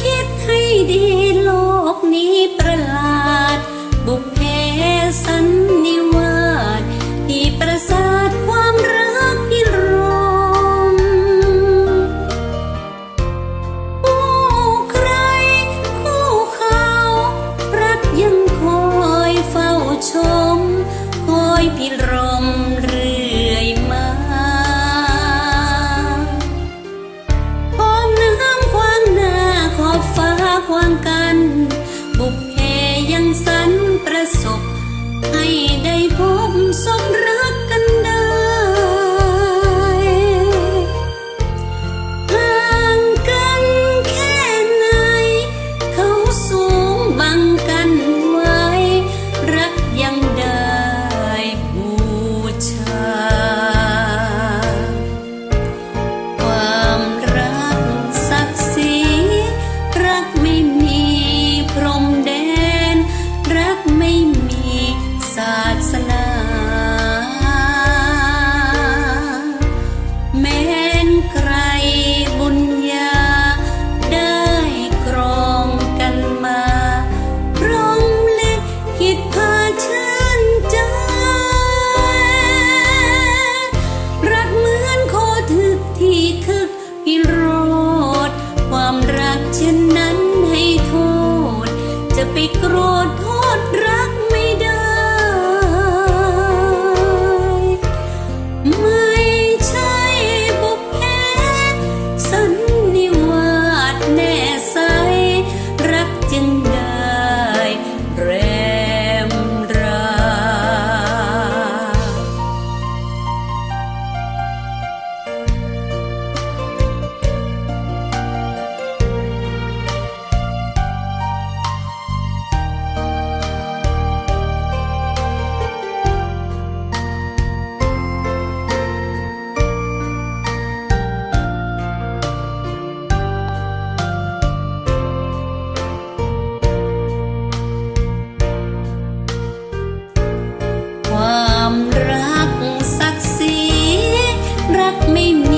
คิดให้ดีโลกนี้ประหลาด บุพเพสันนิวาสที่ประสาทความรักพิรมคู่ใครคู่เขารักยังคอยเฝ้าชม คอยพิรมร ควางกัน บุพเพยังสันประสบ ให้ได้พบสมรัก ไม่มีศาสนาแม้นใครบุญญาได้ครองกันมาพรหมลิขิตพาเชิญใจ รักเหมือนโคทึกที่คึกพิโรธความรักเช่นนั้นให้โทษ จะไปโกรธโทษร รั